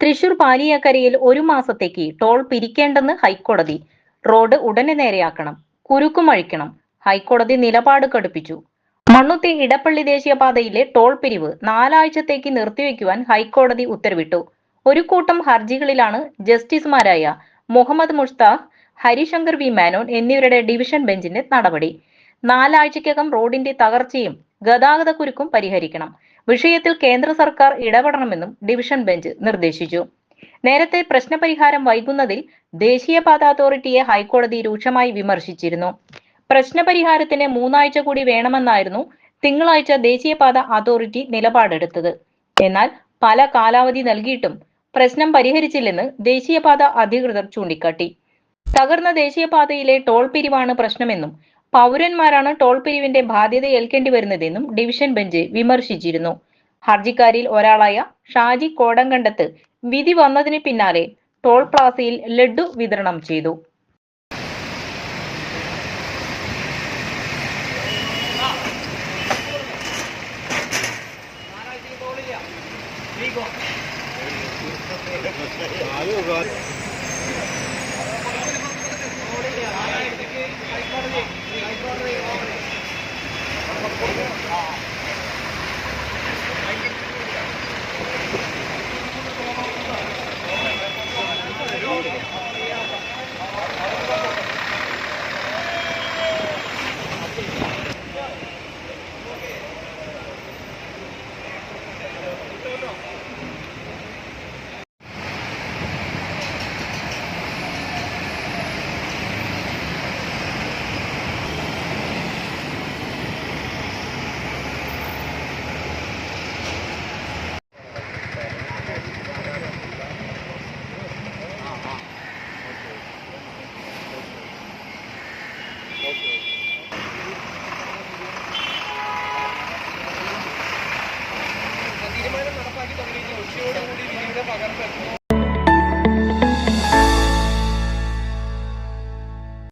തൃശൂർ പാലിയാക്കരയിൽ ഒരു മാസത്തേക്ക് ടോൾ പിരിക്കേണ്ടെന്ന് ഹൈക്കോടതി. റോഡ് ഉടനെ നേരെയാക്കണം. കുരുക്കുമഴിക്കണം ഹൈക്കോടതി നിലപാട് കടുപ്പിച്ചു. മണ്ണുത്തി ഇടപ്പള്ളി ദേശീയപാതയിലെ ടോൾ പിരിവ് നാലാഴ്ചത്തേക്ക് നിർത്തിവെക്കുവാൻ ഹൈക്കോടതി ഉത്തരവിട്ടു. ഒരു കൂട്ടം ഹർജികളിലാണ് ജസ്റ്റിസുമാരായ മുഹമ്മദ് മുഷ്താഖ് ഹരിശങ്കർ വി. മാനോൻ എന്നിവരുടെ ഡിവിഷൻ ബെഞ്ചിന്റെ നടപടി. നാലാഴ്ചക്കകം റോഡിന്റെ തകർച്ചയും ഗതാഗതക്കുരുക്കും പരിഹരിക്കണം. വിഷയത്തിൽ കേന്ദ്ര സർക്കാർ ഇടപെടണമെന്നും ഡിവിഷൻ ബെഞ്ച് നിർദ്ദേശിച്ചു. നേരത്തെ പ്രശ്നപരിഹാരം വൈകുന്നതിൽ ദേശീയപാത അതോറിറ്റിയെ ഹൈക്കോടതി രൂക്ഷമായി വിമർശിച്ചിരുന്നു. പ്രശ്നപരിഹാരത്തിന് മൂന്നാഴ്ച കൂടി വേണമെന്നായിരുന്നു തിങ്കളാഴ്ച ദേശീയപാത അതോറിറ്റി നിലപാടെടുത്തത്. എന്നാൽ പല കാലാവധി നൽകിയിട്ടും പ്രശ്നം പരിഹരിച്ചില്ലെന്ന് ദേശീയപാത അധികൃതർ ചൂണ്ടിക്കാട്ടി. തകർന്ന ദേശീയപാതയിലെ ടോൾ പിരിവാണ് പ്രശ്നമെന്നും പൗരന്മാരാണ് ടോൾ പിരിവിന്റെ ബാധ്യത ഏൽക്കേണ്ടി വരുന്നതെന്നും ഡിവിഷൻ ബെഞ്ച് വിമർശിച്ചിരുന്നു. ഹർജിക്കാരിൽ ഒരാളായ ഷാജി കോടങ്കണ്ടത്ത് വിധി വന്നതിന് പിന്നാലെ ടോൾ പ്ലാസയിൽ ലഡു വിതരണം ചെയ്തു. Oh, തീരുമാനം നടപ്പാക്കി തുടങ്ങിയിട്ട് ഉച്ചയോടുകൂടി വിധിയുടെ പകർപ്പ്